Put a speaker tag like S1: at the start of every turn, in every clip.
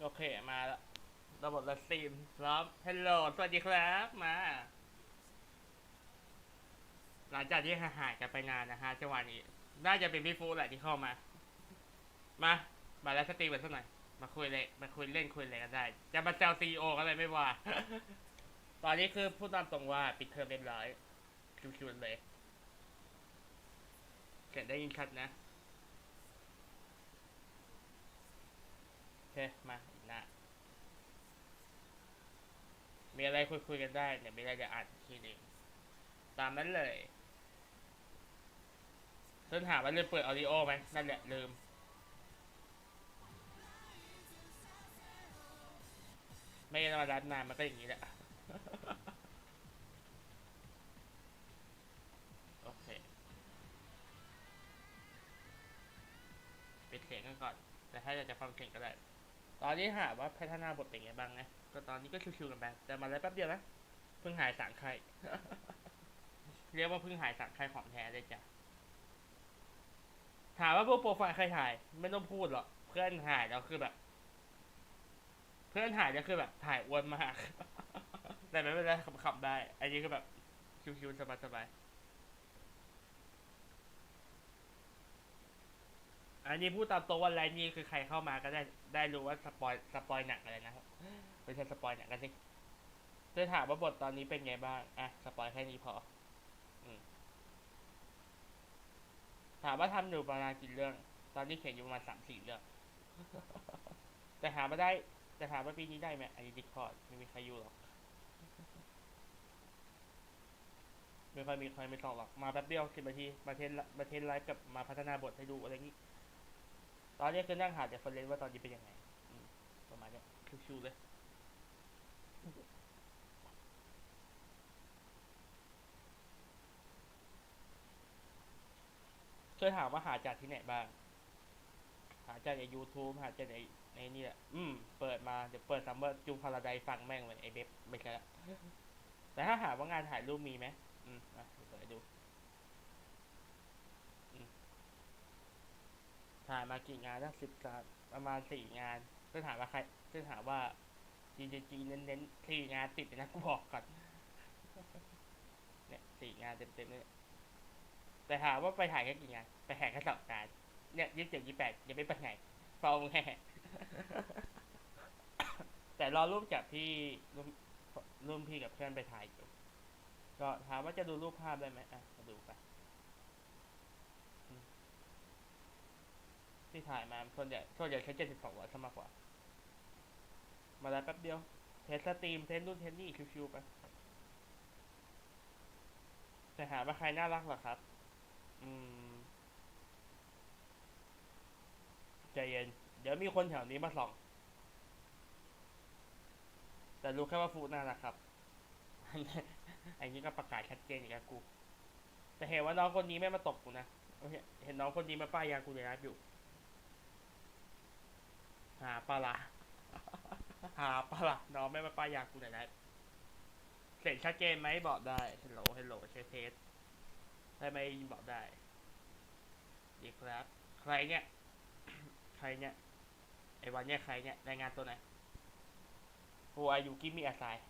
S1: โอเค มาแล้วระบบละซีมครอบฮัลโหลสวัสดีครับ มา หลังจากที่หายกันไปนานนะฮะจังหวะนี้ น่าจะเป็นพี่ฟูแหละที่เข้ามา มา มาแล้วสตรีมกันสักหน่อย มาคุยเลยมาคุยเล่นคุยอะไรกันได้ จะมาแซวซีโอก็เลยไม่ว่า ตอนนี้คือพูดตามตรงว่าปิดเทอมเรียบร้อยคิวๆเลยเสียงได้ยินชัดนะโอเคมาอีกหน้ามีอะไรคุยคุยกันได้เนี่ยมีอะไรจะอ่านอีกทีหนึงตามนั้นเลยต้นถามว่าลืมเปิดออดิโอไหมนั่นแหละลืม ไม่ได้มารับนานมันก็อย่างนี้แหละ โอเค ปิดเสียงกันก่อน แต่ถ้าอยากจะฟังเสียงก็ได้ ตอนนี้หาว่าพัฒนาบทเป็นไงบ้างนะก็ตอนนี้ก็ชิวๆกันไปแต่มาแล้แป๊บเดียวนะ เพิ่งหายสารไข้เรียกว่าเพิ่งหายสารไข้ของแท้เลยจ้ะ ถามว่าพวกโปรไฟล์ใครถ่าย ไม่ต้องพูดหรอก เพื่อนถ่ายแล้วคือแบบ พื่อนถ่ายแล้วคือแบบถ่ายอ้วนมาก แต่ไม่เป็นไรขำๆได้ อันนี้คือแบบชิวๆสบายๆอันนี้พูดตามตัวว่าไลน์นี้คือใครเข้ามาก็ได้ได้รู้ว่าสปอยสปอยหนักอะไรนะครับไม่ใช่สปอยหนักกันสิจะถามว่าบทตอนนี้เป็นไงบ้างอะสปอยแค่นี้พอถามว่าทำอยู่ประมาณกี่เรื่อง ตอนนี้เขียนอยู่ประมาณสามสี่เรื่อง แต่ถามว่าได้ แต่ถามว่าปีนี้ได้ไหมไอ้ดิคอร์ดไม่มีใครอยู่หรอกไม่ค่อยมีใครไม่สองหรอกมาแป๊บเดียวสิบนาทีมาเทนมาเทนไลฟ์กับมาพัฒนาบทให้ดูอะไรงนี้ ตอนนี้คือนั่งหาแต่คนเล่นว่าตอนนี้เป็นยังไงประมาณนี้ชิวๆเลยเคยถามว่าหาจากที่ไหนบ้าง หาจากใน YouTube หาจากในในนี่แหละ อืม เปิดมา เดี๋ยวเปิดซัมเมอร์จูพาราไดฟังแม่งเลยไอเบฟไม่ใช่ละแต่ถ้าหาว่างานถ่ายรูปมีไหมอืมอะเดี๋ยวเปิดให้ดูอืมถ่ายมากี่งานแล้วสิบงานประมาณสี่งานก็ถามว่าใครก็ถามว่า GGG เน้นๆสี่งานติดเลยนะกูบอกก่อนเนี่ยสี่งานเต็มๆเลยแต่ถามว่าไปถ่ายแค่กี่งาน ไปถ่ายแค่สองงาน เนี่ยยี่สิบเจ็ดยี่แปดยังไม่ไปไหนเฝ้าแค่แต่รอรูปจากพี่รูปรูปพี่กับเพื่อนไปถ่ายอยู่ก็ถามว่าจะดูรูปภาพได้ไหมอะมาดูไปที่ถ่ายมาส่วนใหญ่ส่วนใหญ่ใช้เจ็ดสิบสองร้อยซะมากกว่า มาแล้วแป๊บเดียว เทสสตรีมเทสนู่นเทสนี่ชิวๆไปแต่หาว่าใครน่ารักเหรอครับ อืม ใจเย็น เดี๋ยวมีคนแถวนี้มาส่อง แต่รู้แค่ว่าฟูน่ารักครับ อันนี้ก็ประกาศชัดเจนอีกแล้วกู แต่เห็นว่าน้องคนนี้ไม่มาตบกูนะ เห็นน้องคนนี้มาป้ายยากูในร้านอยู่ หาปลาละหาปลาละน้องไม่มาป้ายยากูในร้านเสร็จชัดเจนไหมบอกได้ฮัลโหลฮัลโหลเชฟเทสได้ไหมบอกได้ ดีครับ ใครเนี่ย ใครเนี่ย ไอ้วันเนี่ยใครเนี่ยรายงานตัวไหน Who are you give me a sign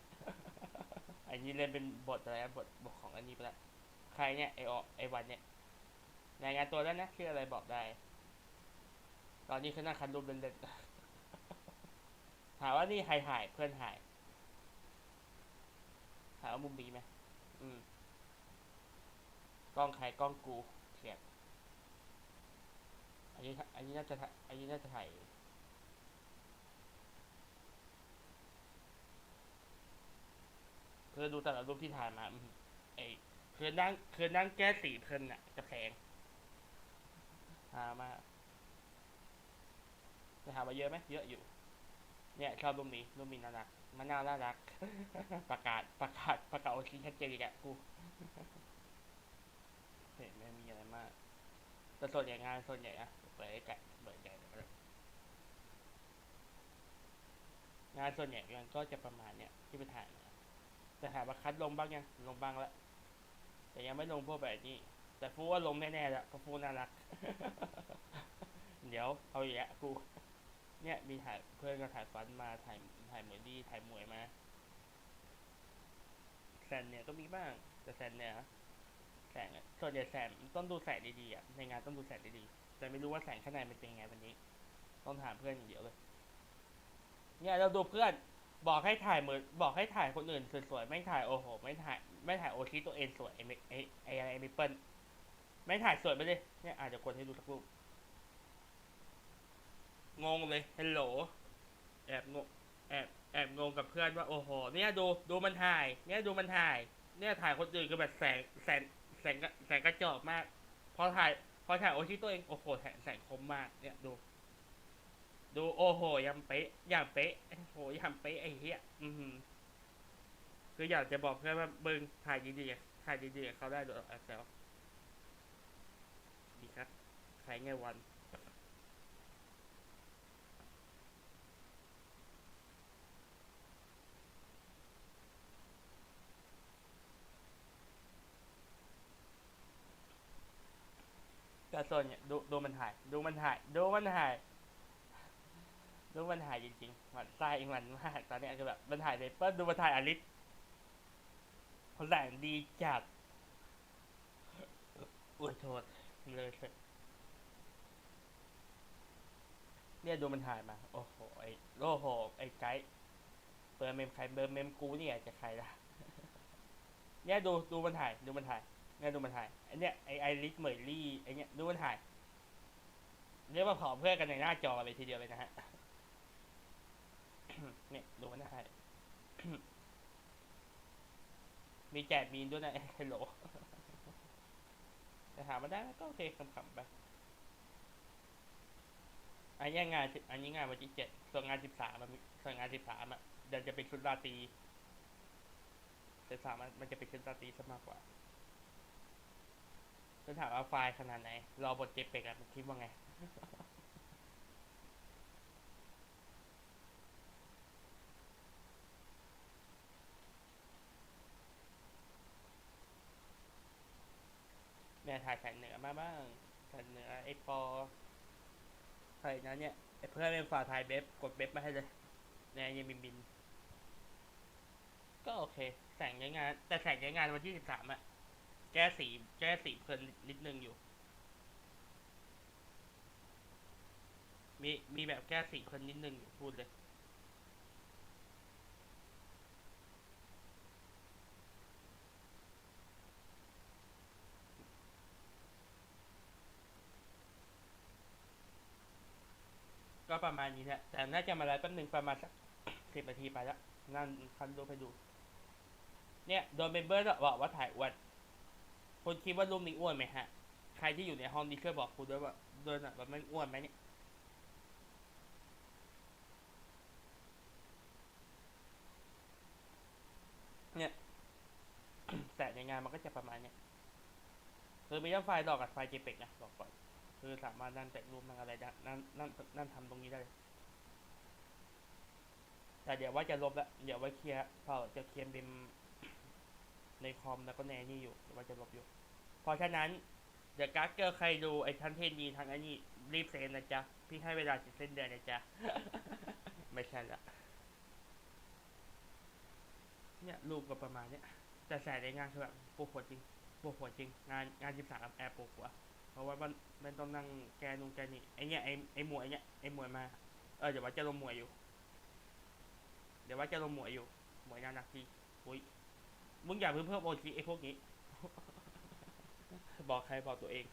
S1: อันนี้เล่นเป็นบทอะไรบทบทของอันนี้ไปละใครเนี่ยไอออไอวันเนี่ยรายงานตัวแล้วนะชื่ออะไรบอกได้ ตอนนี้คือนั่งคันรูปเล่นๆถามว่านี่ใครถ่ายเพื่อนถ่ายถามว่ามุมดีไหมอืมกล้องใครกล้องกูเขียน อันนี้อันนี้น่าจะถ่ายอันนี้น่าจะถ่ายคือดูแต่ละรูปที่ถ่ายมาอืมไอ้คือนั่งคือนั่งแก้สีเพลินอะกับแสงหามากจะถามาเยอะไหมเยอะอยู่ เนี่ยชอบรูปนี้รูปนี้น่ารักมันน่ารัก ประกาศประกาศประกาศโอชิชัดเจนอีกอะกูเห็นไม่มีอะไรมากแต่ส่วนใหญ่งานส่วนใหญ่อะ เปิดไอ้แกะเปิดใหญ่เลยงานส่วนใหญ่มันก็จะประมาณเนี้ยที่ไปถ่ายมาแต่ถามว่าคัดลงบ้างยังลงบ้างแล้วแต่ยังไม่ลงพวกแบบนี้ แต่ฟูว่าลงแน่ๆแล้วเพราะฟูน่ารัก เดี๋ยวเอาแล้วกูเนี่ยมีถ่ายเพื่อนก็ถ่ายฟันมาถ่ายถ่ายเหมือนดีถ่ายมวยมาแซนเนี่ยก็มีบ้าง แต่แซนเนี่ยแสงส่วนใหญ่แสงต้องดูแสงดีๆอะในงานต้องดูแสงดีๆ แต่ไม่รู้ว่าแสงข้างในมันเป็นยังไงวันนี้ ต้องถามเพื่อนอย่างเดียวเลย เนี่ยเราดูเพื่อนบอกให้ถ่ายเหมือนบอกให้ถ่ายคนอื่นสวยๆไม่ถ่ายโอ้โห ไม่ถ่ายไม่ถ่ายโอชิตัวเองสวยไอ้ไอ้ไอ้อะไรไอ้มิเปิลไม่ถ่ายสวยไปเลยเนี่ยอาจจะกดให้ดูสักรูปงงเลยฮัลโหลแอบงงแอบแอบงงกับเพื่อนว่าโอ้โห เนี่ยดูดูมันถ่าย เนี่ยดูมันถ่าย เนี่ยถ่ายคนอื่นก็แบบแสงแสงแสงกระแสงกระจอกมากพอถ่าย พอถ่ายโอชิตัวเอง โอ้โหแสงคมมาก เนี่ยดู ดูโอ้โหยังเป๊ะย่างเป๊ะโอ้โหยังเป๊ะไอ้เหี้ยอือคืออยากจะบอกเพื่อนว่าเบิ้งถ่ายดีๆถ่ายดีๆเขาได้โดยแอปแล้วดีครับใครไงวัน แต่ส่วนเนี่ยดูดูมันถ่าย ดูมันถ่าย ดูมันถ่าย ดูมันถ่ายจริงๆมันไส้มันมากตอนเนี้ยคือแบบมันถ่ายเปเปิ้ลดูมันถ่ายอลิสแสงดีจัดอุ้ยโทษเลยเถอะเนี่ยดูมันถ่ายมา โอ้โห ไอ้โอ้โห ไอ้ไกด์เบอร์เมมใครเบอร์เมมกูเนี่ยจะใครล่ะ เนี่ยดูดูมันถ่าย ดูมันถ่าย เนี่ยดูมันถ่ายไอเนี่ยไอไอริสเหมยลี่ไอเนี่ยดูมันถ่ายเรียกว่าผอมเพื่อกันในหน้าจอเลยทีเดียวเลยนะฮะเนี่ยดูมันถ่ายมีแจกมีนด้วยนะฮัลโหลแต่หามาได้ก็โอเคขำๆไปอันนี้งานอันนี้งานวันที่เจ็ดส่วนงานสิบสามมันส่วนงานสิบสามอะเดี๋ยวจะเป็นชุดราตรีแต่สามมันจะเป็นชุดราตรีซะมากกว่า จะถามว่าไฟล์ขนาดไหน รอบทเจเป็กอะมันคิดว่าไง เนี่ยถ่ายแสงเหนือมาบ้างแสงเหนือไอปอใครนะเนี่ยไอเพื่อนเป็นฝ่าถ่ายเบฟกดเบฟมาให้เลยเนี่ยยังบินบิน ก็โอเค แสงใช้งาน แต่แสงใช้งานวันที่สิบสามอะ แก้สีแก้สีเพลินนิดนึงอยู่ มีมีแบบแก้สีเพลินนิดนึงอยู่พูดเลยก็ประมาณนี้แหละแต่น่าจะมาไลฟ์แป๊บหนึงประมาณสักสิบนาทีไปแล้วนั่นคันดูไปดู เนี่ย โดนเมมเบอร์บอกว่าถ่ายอวน คุณคิดว่ารูปนี้อ้วนไหมฮะ ใครที่อยู่ในห้องนี้ช่วยบอกคุณด้วยว่าเดินอะแบบไม่อ้วนไหมเนี่ยเนี่ยแต่ในงานมันก็จะประมาณเนี้ยคือไม่ต้องไฟล์ดอกกับไฟล์ JPEG นะบอกก่อนคือสามารถนั่งแต่งรูปนั่งอะไรได้นั่งนั่งนั่งทำตรงนี้ได้ แต่เดี๋ยวว่าจะลบละเดี๋ยวไว้เคลียร์พอจะเคลียร์เป็น ในคอมแล้วก็ในนี่อยู่เดี๋ยวว่าจะลบอยู่ เพราะฉะนั้นเดี๋ยวการ์ดเกอร์ใครดูไอ้ทันเทนดีทางอ้นี่รีบเซ็นนะจ๊ะ พี่ให้เวลาสิบเส้นเดือนนะจ๊ะ ไม่ใช่ละเนี่ยรูปก็ประมาณเนี้ยแต่แสในงานคือแบบปวดหัวจริงปวดหัวจริง งานงานสิบสามแอบปวดหัวเพราะว่ามันมันต้องนั่งแกนุงแกนี่ไอเนี้ยไอไอหมวยเนี้ยไอหมวยมาเออเดี๋ยวว่าจะลงหมวยอยู่ เดี๋ยวว่าจะลงหมวยอยู่หมวยนารักดีอุ้ย มึงอย่าเพิ่มเพิ่มโอทีไอพวกนี้ บอกใครบอกตัวเอง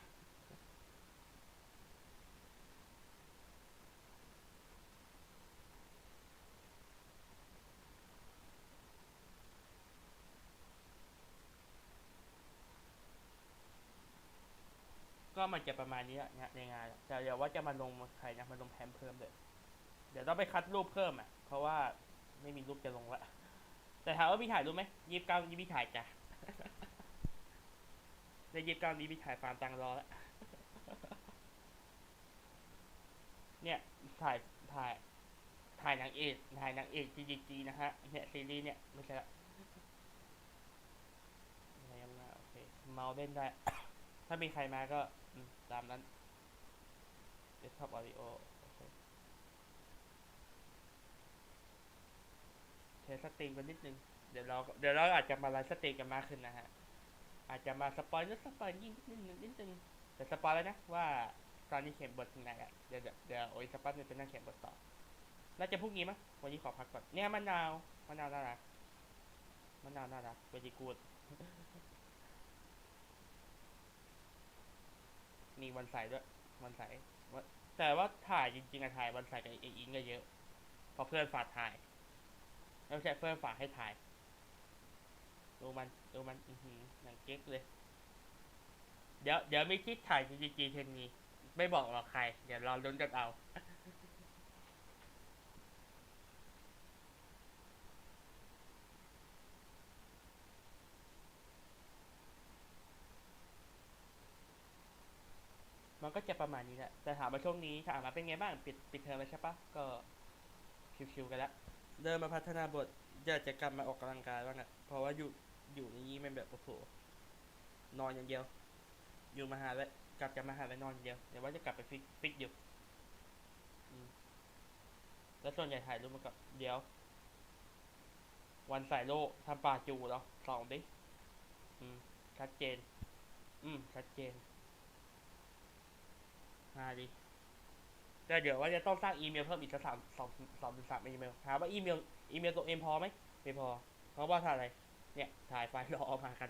S1: ก็มันจะประมาณนี้อะในงานแต่เดี๋ยวว่าจะมาลงใครนะมาลงแพมเพิ่มเลย เดี๋ยวต้องไปคัดรูปเพิ่มอะ เพราะว่าไม่มีรูปจะลงละ แต่ถามว่ามีถ่ายรูปไหมยี่สิบเก้านี้มีถ่ายจ้ะในยี่สิบเก้านี้มีถ่ายฟาร์มตังรอแล้วเนี่ยถ่ายถ่าย ถ่ายนางเอกถ่ายนางเอก GGG นะฮะเนี่ยซีรีส์เนี่ยไม่ใช่ละอะไรยังไงโอเคเมาส์เล่นได้ ถ้ามีใครมาก็ตามนั้นเดสก์ท็อปออดิโอโอเค ช้สตรีมกันนิดนึง เดี๋ยวเราเดี๋ยวเราอาจจะมาไลฟ์สตรีมกันมากขึ้นนะฮะ อาจจะมาสปอยนิดสปอยยิ่งนิดนึงนิดนึงแต่สปอยแล้วนะว่าตอนนี้เขียนบทถึงไหนอะเดี๋ยวเดี๋ยวโอ้ยสปอยจะเป็นนั่งเขียนบทต่อน่าจะพรุ่งนี้มั้งวันนี้ขอพักก่อนเนี่ยมะนาวมะนาวน่ารักมะนาวน่ารักเวจีกูดมีวันใสด้วยวันใสแต่ว่าถ่ายจริงๆอะถ่ายวันใสกับไออิงก็เยอะพราะเพื่อนฝากถ่าย ไม่ใช่เพื่อนฝากให้ถ่ายดูมันดูมันอือหือหนังเก๊กเลย เดี๋ยวเดี๋ยวมีคิดถ่าย GG เทนมีไม่บอกหรอกใคร เดี๋ยวรอลุ้นกันเอามันก็จะประมาณนี้แหละ แต่ถามว่าช่วงนี้ถามมาเป็นไงบ้าง ปิดปิดเทอมแล้วใช่ปะ ก็ชิวๆกันแล้ว เดินมาพัฒนาบทอยากจะกลับมาออกกำลังกายบ้างอะเพราะว่าอยู่อยู่ในนี้มันแบบโอ้โหนอนอย่างเดียว อยู่มหาลัยกลับจากมหาลัยนอนอย่างเดียวเดี๋ยวว่าจะกลับไปฟิกฟิกอยู่อืมแล้วส่วนใหญ่ถ่ายรูปมันก็เดี๋ยว วันใส่โลกทำป่าจูเหรอสองดิอืมชัดเจน อืมชัดเจนมาดิ แต่เดี๋ยวว่าจะต้องสร้างอีเมลเพิ่มอีกสักสามสองสองถึงสามอีเมลถามว่าอีเมลอีเมลตัวเองพอไหมไม่พอ เพราะว่าถ่ายอะไร เนี่ย ถ่ายไฟล์รอออกมากัน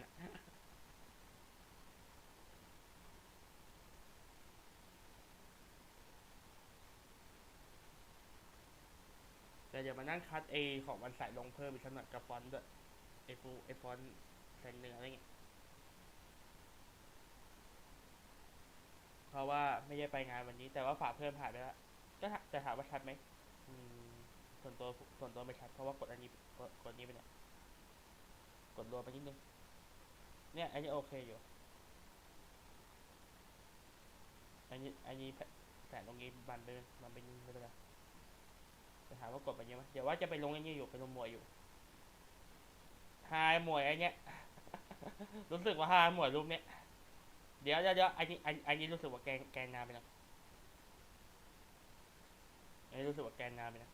S1: แต่เดี๋ยวมานั่งคัดเอของวันใส่ลงเพิ่มอีกสักหน่อยกับฟอนต์ด้วยไอฟูไอฟอนต์แสนเนื้ออะไรเงี้ย เพ ราะว่าไม่ได้ไปงานวันนี้ แต่ว่าฝากเพื่อนผ่านไปแล้วก็ถแต่ถามว่าชัดไหมส่วนตัวส่วนตัวไม่ชัดเพราะว่ากดอันนี้กดนี้ไปเนี่ยกดรวมไปนิดนึงเนี่ย อันนี้โอเคอยู่ อันนี้อันนี้แสนตรงนี้บันไปมันเป็นไม่เป็นไรจะถามว่ากดไปเยอะไหมเดี๋ยวว่าจะไปลงอันนี้อยู่ไปลงมวยอยู่ไฮมวยอันเนี้ยรู้สึกว่าไฮมวยรูปเนี้ย เดี๋ยวเดี๋ยวเดี๋ยวอันนี้อันอันนี้รู้สึกว่าแกงแกงนานไปนะอันนี้รู้สึกว่าแกงนานไปนะ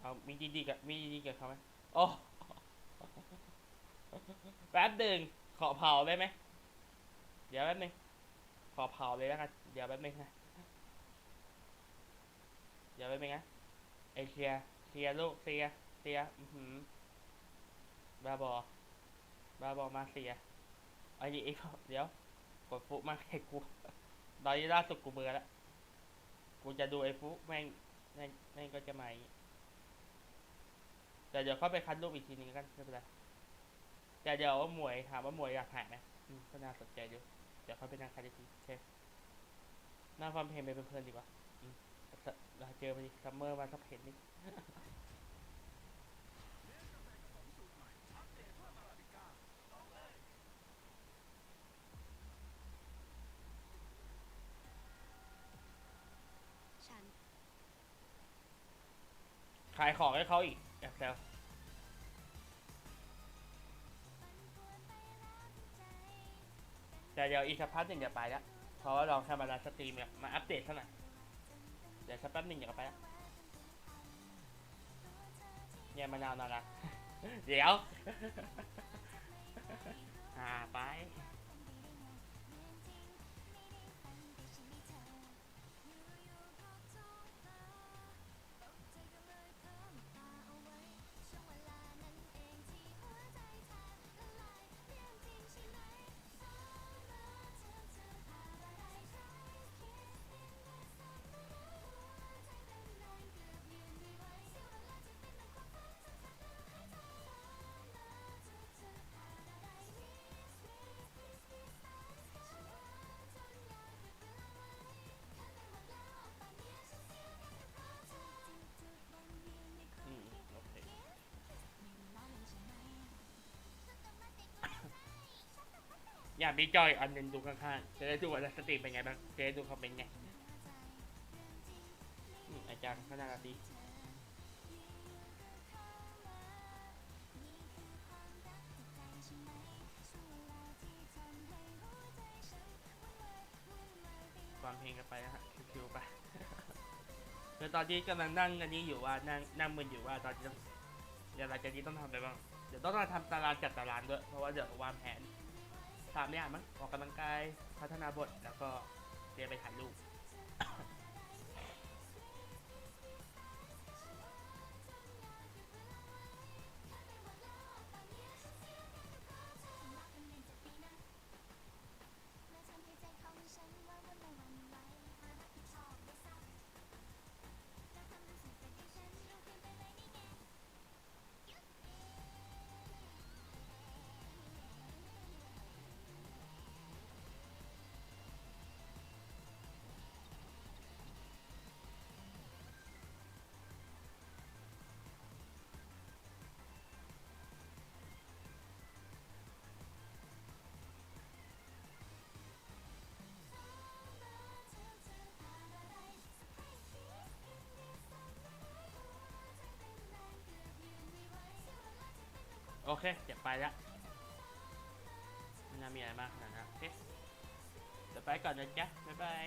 S1: เอามีดีดีกับมีดีกับเขาไหมโอ้แป๊บหนึ่งขอเผาได้ไหมเดี๋ยวแป๊บหนึ่งขอเผาเลยแล้วกันเดี๋ยวแป๊บหนึ่งนะเดี๋ยวแป๊บหนึ่งนะไอเชียเชียลูกเชียเชียอือหือบาบอบ้าบอมาเสีย ไอ้นี่อีกเดี๋ยว กดฟุกมากให้กูตอนนี้ล่าสุดกูเบื่อแล้ว กูจะดูไอ้ฟุกแม่งแม่งแม่งก็จะมาอย่างงี้แต่เดี๋ยวเข้าไปคัดรูปอีกทีนึงกันไม่เป็นไรแต่เดี๋ยวว่าหมวยถามว่าหมวยอยากถ่ายไหมอืมก็น่าสนใจอยู่เดี๋ยวเข้าไปนั่งคัดอีกทีโอเคนั่งฟังเพลงไปเพลินดีกว่าอืมเราเจอมาดิซัมเมอร์มาสักเพลงนี้
S2: ฉัา
S1: ยของให้เขาอีกแอบแซวแต่เดี๋ยวอีกสักพักหนึ่งเดี๋ยวไปล้วเพราะว่าเราแค่มาลฟ์สตรีมเนี่ยมาอัปเดตเท่านั้นเดี๋ยวสักแป๊บหนึ่งเดี๋ยวก็ไปล้วเนี่ยมะนาวน่ารักเดี๋ยวอ่าไปากมีจอยอันหนึงดูข้างๆจะได้ดูว่าสตรีมเป็นไงบ้างจะได้ดูคอมเมนต์ไงอาจารย์ขนาดดีฟังเพลงกันไปนะฮะคิวๆไปคือตอนนี้กำลังนั่งอันนี้อยู่ว่านั่งนั่งมึนอยู่ว่าตอนนี้ต้องเดี๋ยวหลังจากนี้ต้องทำอะไรบ้างเดี๋ยวต้องมาทำตารางจัดตารางด้วยเพราะว่าเดี๋ยววางแผน สามอย่างมั้งออกกำลังกายพัฒนาบทแล้วก็เตรียมไปถ่ายรูป โอเคเดี๋ยวไปละไม่น่ามีอะไรมากขนาดนั้นโอเคเดี๋ยวไปก่อนนะจ๊ะบ๊ายบาย